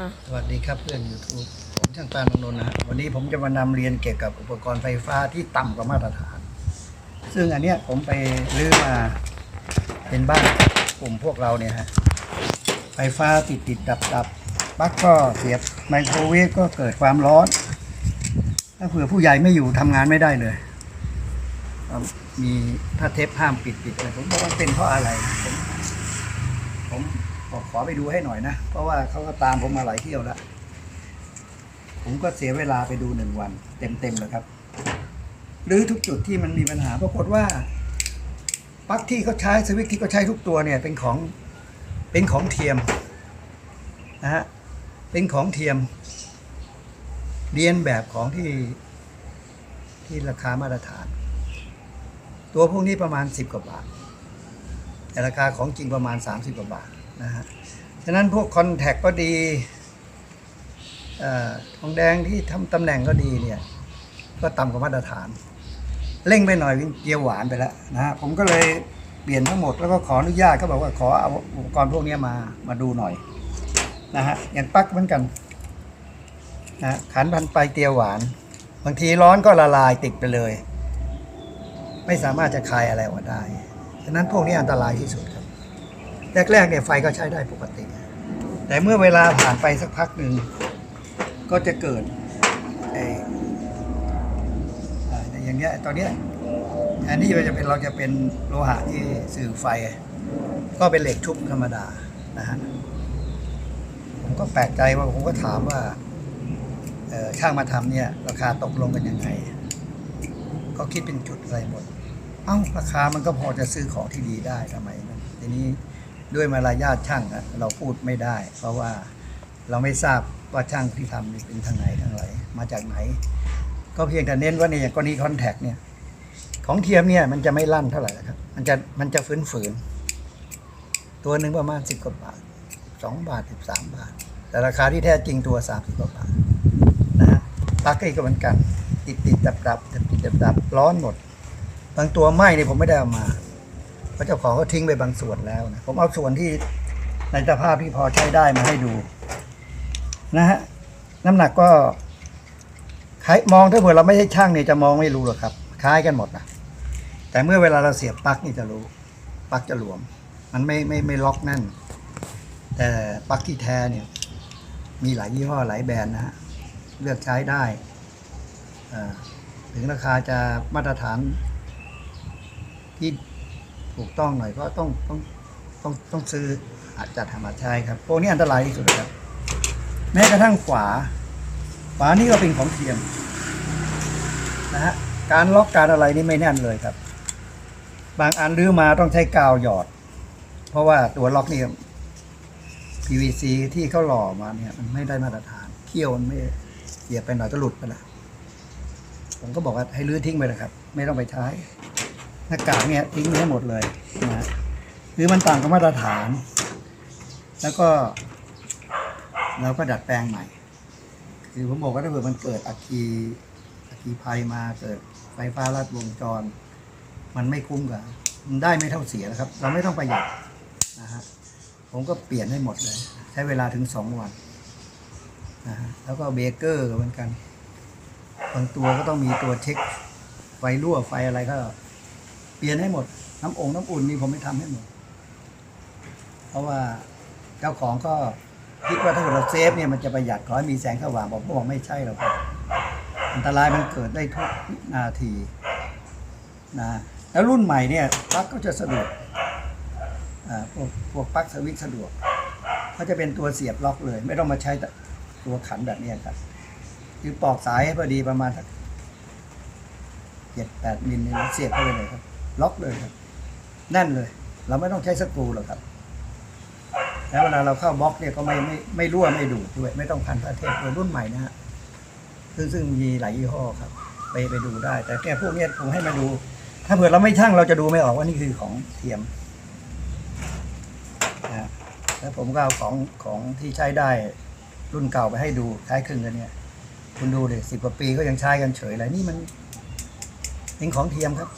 อะ สวัสดีครับเพื่อน YouTube ผมช่างปานนนท์นะฮะวันนี้ผมจะมานำเรียนเกี่ยวกับอุปกรณ์ไฟฟ้าที่ต่ำกว่ามาตรฐาน ซึ่งอันเนี้ยผมไปรื้อมาเป็นบ้านกลุ่มพวกเราเนี่ยฮะไฟฟ้าติดติดดับดับปลั๊กก็เสียบไมโครเวฟก็เกิดความร้อน ถ้าเผื่อผู้ใหญ่ไม่อยู่ทำงานไม่ได้เลยมีถ้าเทปห้ามปิดปิดเลยผมบอกว่าเป็นเพราะอะไร ผมผม บอกขอไปดูให้หน่อยนะ เพราะว่าเขาก็ตามผมมาหลายเที่ยวแล้ว ผมก็เสียเวลาไปดูหนึ่งวัน เต็มๆเลยครับ หรือทุกจุดที่มันมีปัญหาปรากฏว่าปลั๊กที่เขาใช้สวิตช์ที่เขาใช้ทุกตัวเนี่ย เป็นของเป็นของเทียมนะฮะเป็นของเทียม เรียนแบบของที่ที่ราคามาตรฐาน ตัวพวกนี้ประมาณ 10 กว่าบาทแต่ราคาของจริงประมาณ 30 กว่าบาท นะฮะ ฉะนั้นพวกคอนแทคก็ดีอทองแดงที่ทำตำแหน่งก็ดีเนี่ย ก็ต่ำกว่ามาตรฐาน เร่งไปหน่อยวิ่งเกียร์หวานไปแล้วนะฮะ ผมก็เลยเปลี่ยนทั้งหมดแล้วก็ขออนุญาตเขาบอกว่าขอเอาอุปกรณ์พวกนี้มามาดูหน่อยนะฮะ อย่างปั๊กเหมือนกันนะขันพันไปเตียวหวาน บางทีร้อนก็ละลายติดไปเลย ไม่สามารถจะคลายอะไรออกได้ ฉะนั้นพวกนี้อันตรายที่สุดครับ แรกๆเนี่ยไฟก็ใช้ได้ปกติ แต่เมื่อเวลาผ่านไปสักพักหนึ่ง ก็จะเกิดไอ้อย่างเงี้ยตอนเนี้ยอันนี้เราจะเป็นเราจะเป็นโลหะที่สื่อไฟ ก็เป็นเหล็กชุบธรรมดานะฮะผมก็แปลกใจว่าผมก็ถามว่าช่างมาทำเนี่ย ราคาตกลงกันยังไง ก็คิดเป็นจุดอะไรหมด เอ้าราคามันก็พอจะซื้อของที่ดีได้ทำไมทีนี้ ด้วยมารยาทช่างเราพูดไม่ได้ เพราะว่าเราไม่ทราบว่าช่างที่ทำนี่เป็นทางไหนทางไหนมาจากไหน ก็เพียงแต่เน้นว่าในอย่างกรณีคอนแทคเนี่ยของเทียมเนี่ยมันจะไม่ลั่นเท่าไหร่นะครับ มันจะมันจะฝืนฝืนตัวหนึ่งประมาณสิบกว่าบาทสองบาทสิบสามบาท แต่ราคาที่แท้จริงตัวสามสิบกว่าบาทนะฮะปลั๊กก็เหมือนกัน ติดติดดับดับติดติดดับดับร้อนหมดบางตัวไหม้เนี่ยผมไม่ได้เอามา ราะเจ้าของเขาทิ้งไปบางส่วนแล้วนะผมเอาส่วนที่ในสภาพที่พอใช้ได้มาให้ดู นะฮะน้ำหนักก็คล้ายมองถ้าเผื่อเราไม่ใช่ช่างเนี่ยจะมองไม่รู้หรอกครับ คล้ายกันหมดนะแต่เมื่อเวลาเราเสียบปลั๊กนี่จะรู้ปลั๊กจะหลวม มันไม่ไม่ไม่ล็อกแน่น แต่ปลั๊กที่แท้เนี่ย มีหลายยี่ห้อหลายแบรนด์นะฮะเลือกใช้ได้ถึงราคาจะมาตรฐานที่ ถูกต้องหน่อยก็ต้องต้องต้องต้องซื้ออาจจะทำมาใช้ครับพวกนี้อันตรายที่สุดครับ แม้กระทั่งฝาฝานี่ก็เป็นของเทียมนะฮะการล็อกการอะไรนี่ไม่แน่นเลยครับ บางอันรื้อมาต้องใช้กาวหยอด เพราะว่าตัวล็อกนี่ PVC ที่เขาหล่อมาเนี่ยมันไม่ได้มาตรฐานเขี้ยวมันไม่เสียบไปหน่อยก็หลุดไปละผมก็บอกว่าให้รื้อทิ้งไปนะครับ ไม่ต้องไปใช้ หน้ากากเนี่ยทิ้งให้หมดเลยนะคือมันต่างกับมาตรฐาน แล้วก็ เราก็ดัดแปลงใหม่ คือผมบอกว่าถ้าเกิดมันเกิดอัคคีอัคคีภัยมาเกิดไฟฟ้าลัดวงจร มันไม่คุ้มกับมันได้ไม่เท่าเสียนะครับ เราไม่ต้องประหยัดนะฮะผมก็เปลี่ยนให้หมดเลย ใช้เวลาถึงสองวันนะฮะแล้วก็เบเกอร์เหมือนกันบางตัวก็ต้องมีตัวเช็คไฟรั่วไฟอะไรก็ เปลี่ยนให้หมด น้ำองน้ำอุ่นนี่ผมไม่ทำให้หมด เพราะว่าเจ้าของก็คิดว่าถ้าเราเซฟเนี่ยมันจะประหยัดขอให้มีแสงสว่างบอกพวกไม่ใช่หรอกครับอันตรายมันเกิดได้ทุกนาทีนะแล้วรุ่นใหม่เนี่ยปลั๊กก็จะสะดวกอ่าพวกพวกปลั๊กสวิตช์สะดวกเขาจะเป็นตัวเสียบล็อกเลย ไม่ต้องมาใช้ตัวขันแบบนี้ครับคือปอกสายให้พอดีประมาณสักเจ็ดแปดมิลเลยเสียบเข้าไปเลยครับ ล็อกเลยครับแน่นเลย เราไม่ต้องใช้สกรูหรอกครับ แล้วเวลาเราเข้าบล็อกเนี่ยก็ไม่ไม่ไม่รั่วไม่ดูดด้วย ไม่ต้องพันพระเทพตัวรุ่นใหม่นะฮะซึ่งซึ่งมีหลายยี่ห้อครับ ไปไปดูได้ แต่แค่พวกเนี้ยผมให้มาดู ถ้าเผื่อเราไม่ช่างเราจะดูไม่ออกว่านี่คือของเทียมนะฮะแล้วผมก็เอาของของที่ใช้ได้รุ่นเก่าไปให้ดูคล้ายคลึงกันเนี่ย คุณดูเลยสิบกว่าปีก็ยังใช้กันเฉยเลยนี่มันเป็นของเทียมครับ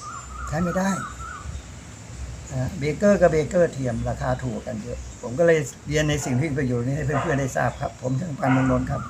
ช้ไม่ได้เบเกอร์กับเบเกอร์เทียมราคาถูกกันเยอะ ผมก็เลยเรียนในสิ่งที่เป็นประโยชน์นี้ให้เพื่อนๆได้ทราบครับ ผมช่างปันมืองนนท์ครับ